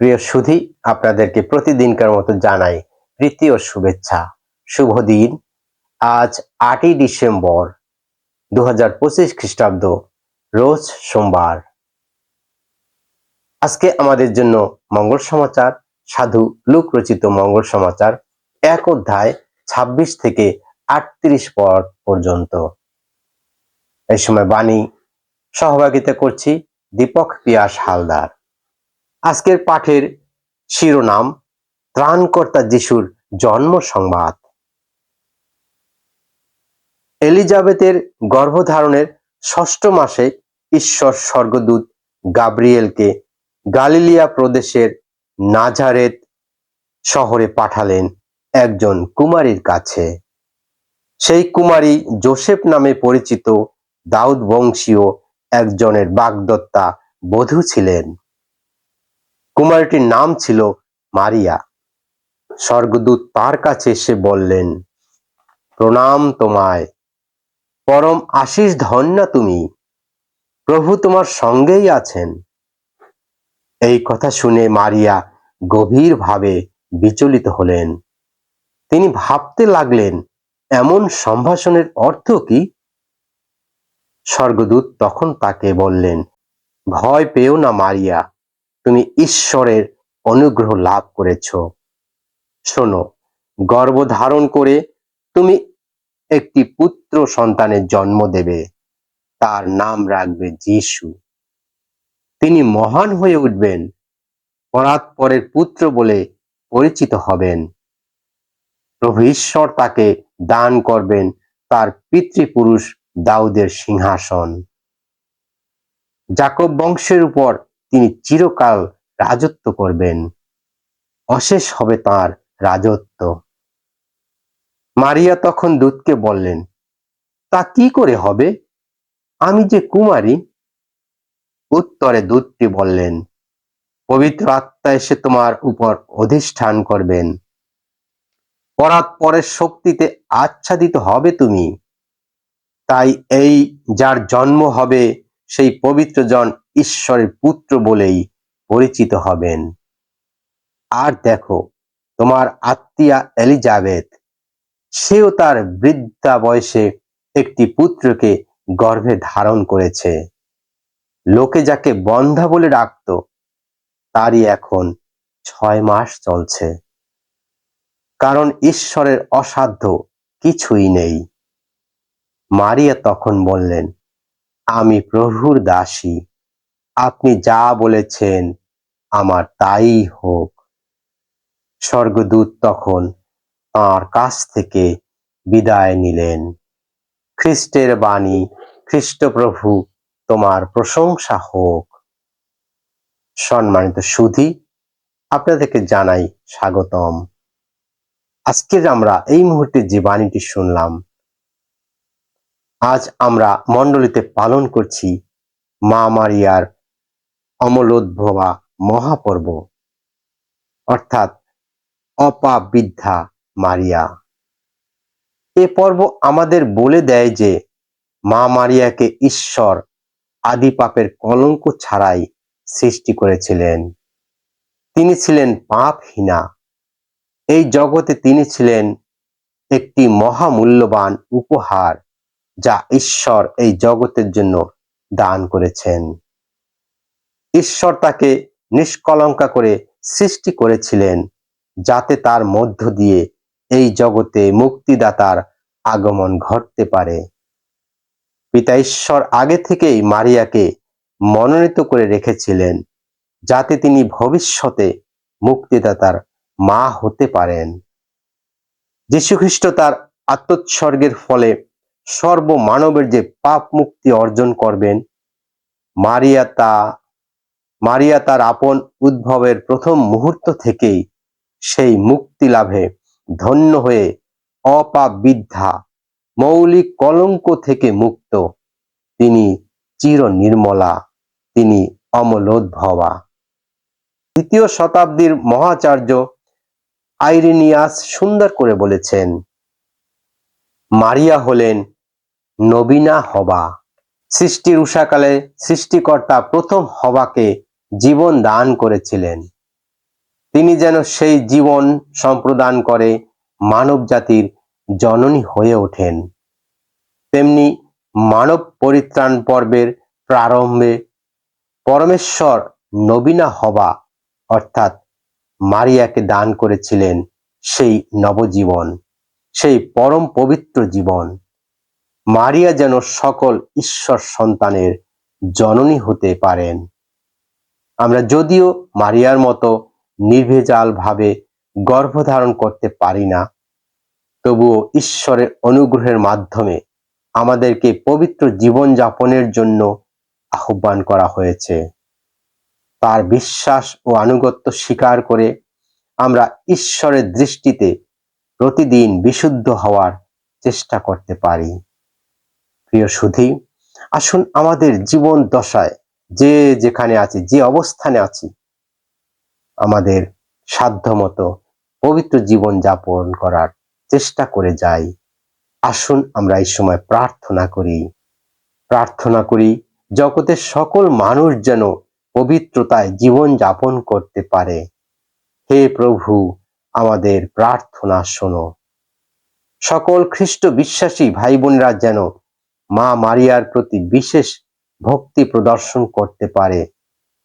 প্রিয় সুধী, আপনাদেরকে প্রতিদিনকার মতো জানাই প্রীতি ও শুভেচ্ছা। শুভ দিন। আজ আটই ডিসেম্বর দু হাজার পঁচিশ খ্রিস্টাব্দ, রোজ সোমবার। আজকে আমাদের জন্য মঙ্গল সমাচার, সাধু লুক রচিত মঙ্গল সমাচার এক অধ্যায় ছাব্বিশ থেকে আটত্রিশ পদ পর্যন্ত। এই সময় বাণী সহভাগিতা করছি দীপক পিয়াস হালদার। আজকের পাঠের শিরোনাম, ত্রাণকর্তা যিশুর জন্ম সংবাদ। এলিজাবেথের গর্ভধারণের ষষ্ঠ মাসে ঈশ্বর স্বর্গদূত গাব্রিয়েলকে গালিলিয়া প্রদেশের নাজারেত শহরে পাঠালেন একজন কুমারীর কাছে। সেই কুমারী জোসেফ নামে পরিচিত দাউদ বংশীয় একজনের বাগদত্তা বধূ ছিলেন। কুমারীটির নাম ছিল মারিয়া। স্বর্গদূত তার কাছে এসে বললেন, প্রণাম তোমায়। পরম আশিস ধন্যা তুমি। প্রভু তোমার সঙ্গেই আছেন। এই কথা শুনে মারিয়া গভীরভাবে বিচলিত হলেন। তিনি ভাবতে লাগলেন, এমন সম্ভাষণের অর্থ কি? স্বর্গদূত তখন তাকে বললেন, ভয় পেও না মারিয়া। তুমি ঈশ্বরের অনুগ্রহ লাভ করেছ। শোনো, গর্ভধারণ করে তুমি একটি পুত্র সন্তানের জন্ম দেবে। তার নাম রাখবে যিশু। তিনি মহান হয়ে উঠবেন, পরাৎপরের পুত্র বলে পরিচিত হবেন। প্রভু ঈশ্বর তাকে দান করবেন, তার পিতৃপুরুষ দাউদের সিংহাসন। জাকব বংশের উপর তিনি চিরকাল রাজত্ব করবেন। অশেষ হবে তার রাজত্ব। মারিয়া তখন দূতকে বললেন, তা কি করে হবে? আমি যে কুমারী। উত্তরে দূতটি বললেন, পবিত্র আত্মা এসে তোমার উপর অধিষ্ঠান করবেন। পরাৎপরের শক্তিতে আচ্ছাদিত হবে তুমি। তাই এই যার জন্ম হবে, সেই পবিত্র জন ঈশ্বরের পুত্র বলেই পরিচিত হবেন। আর দেখো, তোমার আত্মীয়া এলিজাবেথ, সেও তার বৃদ্ধা বয়সে একটি পুত্রকে গর্ভে ধারণ করেছে। লোকে যাকে বন্ধা বলে ডাকত, তারই এখন ছয় মাস চলছে। কারণ ঈশ্বরের অসাধ্য কিছুই নেই। মারিয়া তখন বললেন, আমি প্রভুর দাসী। আপনি যা বলেছেন আমার তাই হোক। স্বর্গদূত তখন তাঁর কাছ থেকে বিদায় নিলেন। খ্রিস্টের বাণী খ্রিস্টপ্রভু তোমার প্রশংসা হোক। সম্মানিত সুধি, আপনাদেরকে জানাই স্বাগতম। আজকের আমরা এই মুহূর্তে যে বাণীটি শুনলাম, আজ আমরা মণ্ডলীতে পালন করছি মা মারিয়ার অমলোদ্ভবা মহাপর্ব। অর্থাৎ অপাবিদ্ধা মারিয়া। এ পর্ব আমাদের বলে দেয় যে, মা মারিয়াকে ঈশ্বর আদি পাপের কলঙ্ক ছাড়াই সৃষ্টি করেছিলেন। তিনি ছিলেন পাপহীনা। এই জগতে তিনি ছিলেন একটি মহামূল্যবান উপহার যা ঈশ্বর এই জগতের জন্য দান করেছেন। ঈশ্বর তাকে নিষ্কলঙ্কা করে সৃষ্টি করেছিলেন, যাতে তার মধ্য দিয়ে এই জগতে মুক্তিদাতার আগমন ঘটতে পারে। পিতা ঈশ্বর আগে থেকেই মারিয়াকে মনোনীত করে রেখেছিলেন, যাতে তিনি ভবিষ্যতে মুক্তিদাতার মা হতে পারেন। যীশুখ্রিস্ট তার আত্মোৎসর্গের ফলে সর্বমানবের যে পাপ মুক্তি অর্জন করবেন, মারিয়া তা মারিয়া তার আপন উদ্ভবের প্রথম মুহূর্ত থেকেই সেই মুক্তি লাভে ধন্য হয়ে অপাপ বিদ্যা মৌলিক কলঙ্ক থেকে মুক্ত। তিনি চির নির্মলা তিনি অমলোদ্ভবা। দ্বিতীয় শতাব্দীর মহাচার্য আইরিনিয়াস সুন্দর করে বলেছেন, মারিয়া হলেন নবীনা হবা। সৃষ্টির উষাকালে সৃষ্টিকর্তা প্রথম হবাকে জীবন দান করেছিলেন। তিনি যেন সেই জীবন সম্প্রদান করে মানব জাতির জননী হয়ে ওঠেন। তেমনি মানব পরিত্রাণ পর্বের প্রারম্ভে পরমেশ্বর নবীনা হবা অর্থাৎ মারিয়াকে দান করেছিলেন সেই নবজীবন, সেই পরম পবিত্র জীবন। মারিয়া যেন সকল ঈশ্বর সন্তানের জননী হতে পারেন। আমরা যদিও মারিয়ার মতো নির্ভেজাল ভাবে গর্ভধারণ করতে পারি না, তবুও ঈশ্বরের অনুগ্রহের মাধ্যমে আমাদেরকে পবিত্র জীবন যাপনের জন্য আহ্বান করা হয়েছে। তার বিশ্বাস ও আনুগত্য স্বীকার করে আমরা ঈশ্বরের দৃষ্টিতে প্রতিদিন বিশুদ্ধ হওয়ার চেষ্টা করতে পারি। প্রিয় সুধী, আসুন আমাদের জীবন দশায় যে যেখানে আছি, যে অবস্থানে আছি, আমাদের সাধ্যমতো পবিত্র জীবন যাপন করার চেষ্টা করে যাই। আসুন আমরা এই সময় প্রার্থনা করি। প্রার্থনা করি, জগতের সকল মানুষ যেন পবিত্রতায় জীবন যাপন করতে পারে। হে প্রভু, আমাদের প্রার্থনা শোনো। সকল খ্রিস্ট বিশ্বাসী ভাই বোনেরা যেন মা মারিয়ার প্রতি বিশেষ ভক্তি প্রদর্শন করতে পারে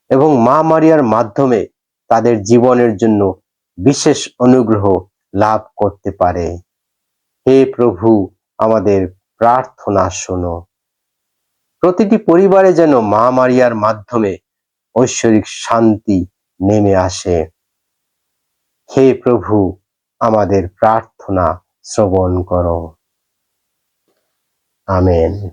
এবং মা মারিয়ার মাধ্যমে তাদের জীবনের জন্য বিশেষ অনুগ্রহ লাভ করতে পারে। হে প্রভু, আমাদের প্রার্থনা শোনো। প্রতিটি পরিবারে যেন মা মারিয়ার মাধ্যমে ঐশ্বরিক শান্তি নেমে আসে। হে প্রভু, আমাদের প্রার্থনা শ্রবণ করো। আমেন।